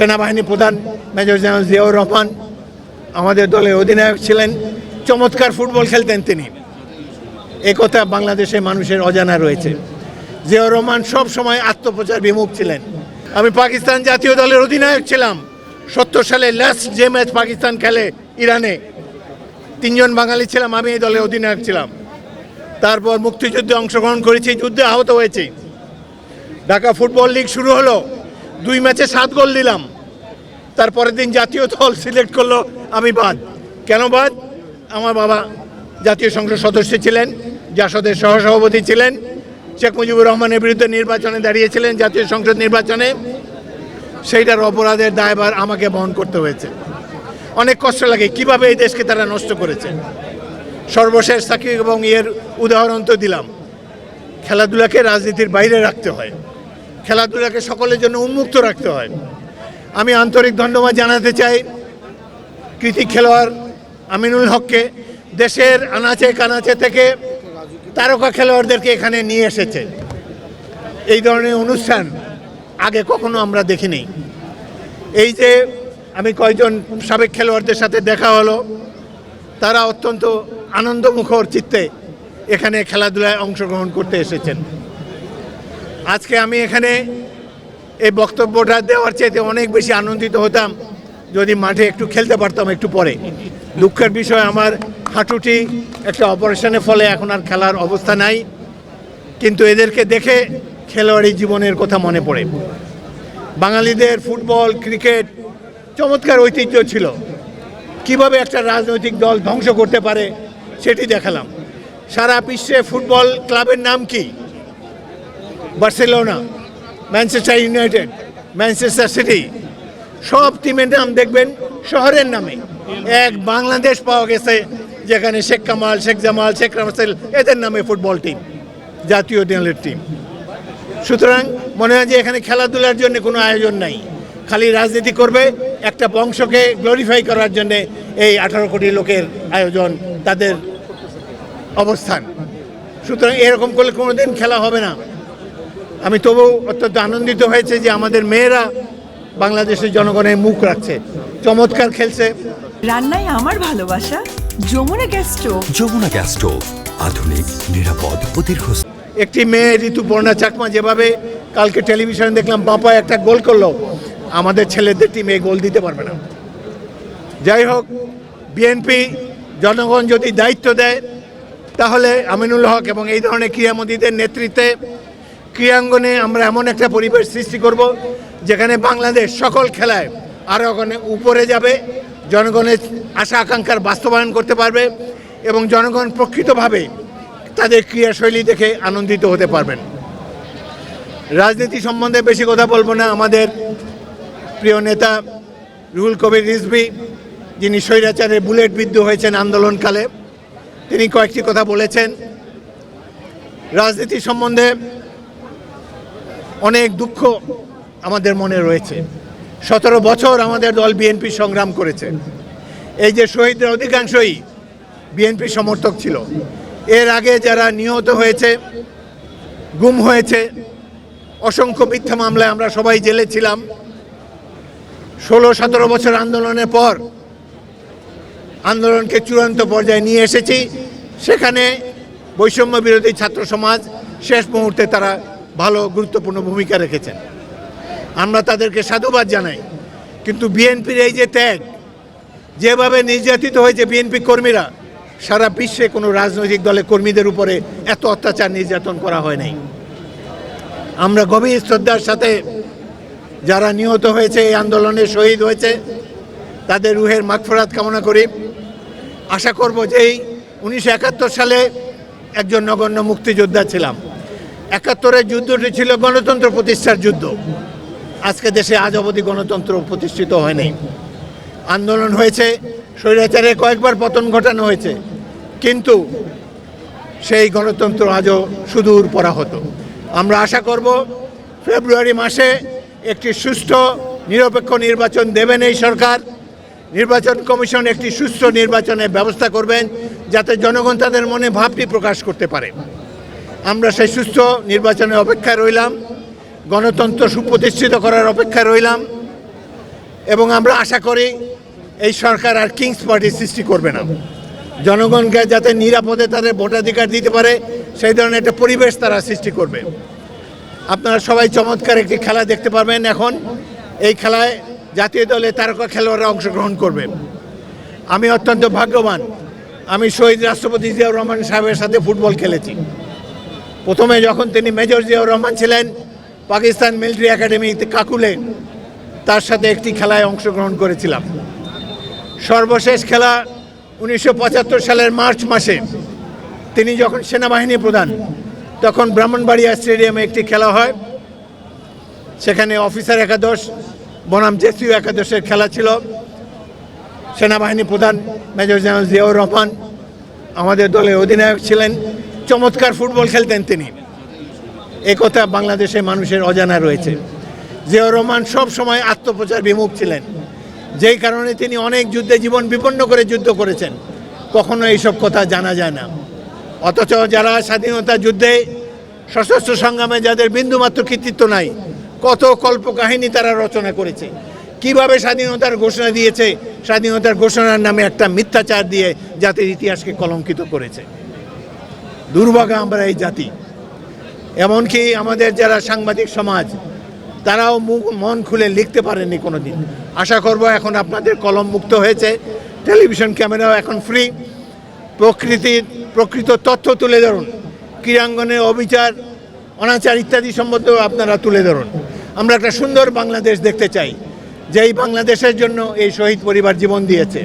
সেনাবাহিনী প্রধান major general Ziaur Rahman, আমাদের দলের অধিনায়ক ছিলেন। চমৎকার ফুটবল খেলতেন তিনি। এ কথা বাংলাদেশের মানুষের অজানা রয়েছে। জিয়াউর রহমান সব সময় আত্মপ্রচার বিমুখ ছিলেন। আমি পাকিস্তান জাতীয় দলের অধিনায়ক ছিলাম। সত্তর সালে লাস্ট যে ম্যাচ পাকিস্তান খেলে ইরানে। তিনজন বাঙালি ছিলাম, আমি এই দলের অধিনায়ক ছিলাম। তারপর মুক্তিযুদ্ধে অংশগ্রহণ করেছি, যুদ্ধে আহত হয়েছি। ঢাকা ফুটবল লিগ শুরু হলো। দুই ম্যাচে সাত গোল দিলাম। তারপরের দিন জাতীয় দল সিলেক্ট করল, আমি বাদ। কেন বাদ? আমার বাবা জাতীয় সংসদ সদস্য ছিলেন, জাসদের সহসভাপতি ছিলেন, শেখ মুজিবুর রহমানের বিরুদ্ধে নির্বাচনে দাঁড়িয়েছিলেন জাতীয় সংসদ নির্বাচনে। সেইটার অপরাধের দায়ভার আমাকে বহন করতে হয়েছে। অনেক কষ্ট লাগে, কীভাবে এই দেশকে তারা নষ্ট করেছে। সর্বশেষ সাকিব এবং এর উদাহরণ তো দিলাম। খেলাধুলাকে রাজনীতির বাইরে রাখতে হয়। খেলাধুলাকে সকলের জন্য উন্মুক্ত রাখতে হয়। আমি আন্তরিক ধন্যবাদ জানাতে চাই কৃতি খেলোয়াড় আমিনুল হককে, দেশের আনাচে কানাচে থেকে তারকা খেলোয়াড়দেরকে এখানে নিয়ে এসেছে। এই ধরনের অনুষ্ঠান আগে কখনো আমরা দেখিনি। এই যে আমি কয়েকজন সাবেক খেলোয়াড়দের সাথে দেখা হলো, তারা অত্যন্ত আনন্দমুখর চিত্তে এখানে খেলাধুলায় অংশগ্রহণ করতে এসেছেন। আজকে আমি এখানে এই বক্তব্যটা দেওয়ার চাইতে অনেক বেশি আনন্দিত হতাম যদি মাঠে একটু খেলতে পারতাম একটু পরে। দুঃখের বিষয়, আমার হাঁটুটি একটা অপারেশনের ফলে এখন আর খেলার অবস্থা নাই। কিন্তু এদেরকে দেখে খেলোয়াড়ি জীবনের কথা মনে পড়ে। বাঙালিদের ফুটবল, ক্রিকেট চমৎকার ঐতিহ্য ছিল। কীভাবে একটা রাজনৈতিক দল ধ্বংস করতে পারে সেটি দেখালাম। সারা বিশ্বে ফুটবল ক্লাবের নাম কি? Barcelona. Manchester United Manchester City সব টিমের নাম দেখবেন শহরের নামে। এক বাংলাদেশ পাওয়া গেছে, যেখানে শেখ কামাল, শেখ জামাল, শেখ রাসেল, এদের নামে ফুটবল টিম জাতীয় দলের টিম সুতরাং মনে হয় যে এখানে খেলাধুলার জন্য কোনো আয়োজন নাই। খালি রাজনীতি করবে, একটা বংশকে গ্লোরিফাই করার জন্য এই আঠারো কোটি লোকের আয়োজন, তাদের অবস্থান। সুতরাং এরকম করলে কোনো দিন খেলা হবে না। আমি তবু অত্যন্ত আনন্দিত হয়েছে যে আমাদের মেয়েরা বাংলাদেশের জনগণের মুখ রাখছে চমৎকার খেলছে। রান্নায় আমার ভালোবাসা Jamuna gas stove. Jamuna gas stove আধুনিক নিরাপদ ও একটি মেয়ে ঋতুপর্ণা চাকমা যেভাবে কালকে টেলিভিশনে দেখলাম বাপা একটা গোল করল আমাদের ছেলেদের টিমে গোল দিতে পারবে না। যাই হোক বিএনপি জনগণ যদি দায়িত্ব দেয় তাহলে আমিনুল হক এবং এই ধরনের ক্রীড়ামন্ত্রীদের নেতৃত্বে ক্রীড়াঙ্গনে আমরা এমন একটা পরিবেশ সৃষ্টি করব যেখানে বাংলাদেশ সকল খেলায় আরও ওখানে উপরে যাবে, জনগণের আশা আকাঙ্ক্ষার বাস্তবায়ন করতে পারবে এবং জনগণ প্রকৃতভাবে তাদের ক্রিয়াশৈলী দেখে আনন্দিত হতে পারবেন। রাজনীতি সম্বন্ধে বেশি কথা বলব না। আমাদের প্রিয় নেতা রুহুল কবির রিজভি, যিনি স্বৈরাচারে বুলেট বিদ্ধ হয়েছেন আন্দোলনকালে, তিনি কয়েকটি কথা বলেছেন। রাজনীতি সম্বন্ধে অনেক দুঃখ আমাদের মনে রয়েছে। সতেরো বছর আমাদের দল বিএনপি সংগ্রাম করেছে। এই যে শহীদদের অধিকাংশই বিএনপি সমর্থক ছিল। এর আগে যারা নিহত হয়েছে, গুম হয়েছে, অসংখ্য মিথ্যা মামলায় আমরা সবাই জেলে ছিলাম। ষোলো, সতেরো বছর আন্দোলনের পর আন্দোলনকে চূড়ান্ত পর্যায়ে নিয়ে এসেছি। সেখানে বৈষম্য বিরোধী ছাত্র সমাজ শেষ মুহূর্তে তারা ভালো গুরুত্বপূর্ণ ভূমিকা রেখেছেন। আমরা তাদেরকে সাধুবাদ জানাই। কিন্তু বিএনপির এই যে ত্যাগ, যেভাবে নির্যাতিত হয়েছে বিএনপি কর্মীরা, সারা বিশ্বে কোনো রাজনৈতিক দলের কর্মীদের উপরে এত অত্যাচার নির্যাতন করা হয় নাই। আমরা গভীর শ্রদ্ধার সাথে যারা নিহত হয়েছে, এই আন্দোলনে শহীদ হয়েছে, তাদের রুহের মাগফরাত কামনা করি। আশা করব যে এই উনিশশো একাত্তর সালে একজন নগণ্য মুক্তিযোদ্ধা ছিলাম। একাত্তরের যুদ্ধটি ছিল গণতন্ত্র প্রতিষ্ঠার যুদ্ধ। আজকে দেশে আজ অবধি গণতন্ত্র প্রতিষ্ঠিত হয়নি। আন্দোলন হয়েছে, স্বৈরাচারে কয়েকবার পতন ঘটানো হয়েছে। কিন্তু সেই গণতন্ত্র আজও সুদূর পরা হতো আমরা আশা করব ফেব্রুয়ারি মাসে একটি সুষ্ঠু নিরপেক্ষ নির্বাচন দেবেন এই সরকার। নির্বাচন কমিশন একটি সুষ্ঠু নির্বাচনের ব্যবস্থা করবেন যাতে জনগণ তাদের মনে ভাবটি প্রকাশ করতে পারে। আমরা সেই সুস্থ নির্বাচনের অপেক্ষায় রইলাম, গণতন্ত্র সুপ্রতিষ্ঠিত করার অপেক্ষায় রইলাম, এবং আমরা আশা করি এই সরকার আর কিংস পার্টি সৃষ্টি করবে না। জনগণকে যাতে নিরাপদে তাদের ভোটাধিকার দিতে পারে, সেই ধরনের একটা পরিবেশ তারা সৃষ্টি করবে। আপনারা সবাই চমৎকার একটি খেলা দেখতে পারবেন এখন। এই খেলায় জাতীয় দলে তারকা খেলোয়াড়রা অংশগ্রহণ করবে। আমি অত্যন্ত ভাগ্যবান। আমি শহীদ রাষ্ট্রপতি জিয়াউর রহমান সাহেবের সাথে ফুটবল খেলেছি। প্রথমে যখন তিনি মেজর জিয়াউর রহমান ছিলেন, পাকিস্তান মিলিটারি একাডেমিতে কাকুলে তার সাথে একটি খেলায় অংশগ্রহণ করেছিলাম। সর্বশেষ খেলা উনিশশো পঁচাত্তর সালের মার্চ মাসে তিনি যখন সেনাবাহিনী প্রধান, তখন ব্রাহ্মণবাড়িয়া স্টেডিয়ামে একটি খেলা হয়। সেখানে অফিসার একাদশ, বনাম জেসিউ একাদশের খেলা ছিল। সেনাবাহিনী প্রধান মেজর জেনারেল জিয়াউর রহমান আমাদের দলের অধিনায়ক ছিলেন। চমৎকার ফুটবল খেলতেন তিনি। এ কথা বাংলাদেশের মানুষের অজানা রয়েছে। জিয়াউর রহমান সব সময় আত্মপ্রচার বিমুখ ছিলেন। যেই কারণে তিনি অনেক যুদ্ধে জীবন বিপন্ন করে যুদ্ধ করেছেন। কখনো এইসব কথা জানা যায় না। অথচ যারা স্বাধীনতা যুদ্ধে সশস্ত্র সংগ্রামে যাদের বিন্দুমাত্র কৃতিত্ব নাই, কত কল্পকাহিনী তারা রচনা করেছে। কীভাবে স্বাধীনতার ঘোষণা দিয়েছে, স্বাধীনতার ঘোষণার নামে একটা মিথ্যাচার দিয়ে জাতির ইতিহাসকে কলঙ্কিত করেছে। দুর্ভাগা আমরা এই জাতি। এমনকি আমাদের যারা সাংবাদিক সমাজ, তারাও মুখ, মন খুলে লিখতে পারেনি কোনো দিন আশা করব এখন আপনাদের কলম মুক্ত হয়েছে, টেলিভিশন ক্যামেরাও এখন ফ্রি প্রকৃতির প্রকৃত তথ্য তুলে ধরুন ক্রীড়াঙ্গনের অবিচার, অনাচার ইত্যাদি সম্বন্ধেও আপনারা তুলে ধরুন। আমরা একটা সুন্দর বাংলাদেশ দেখতে চাই, যেই বাংলাদেশের জন্য এই শহীদ পরিবার জীবন দিয়েছে।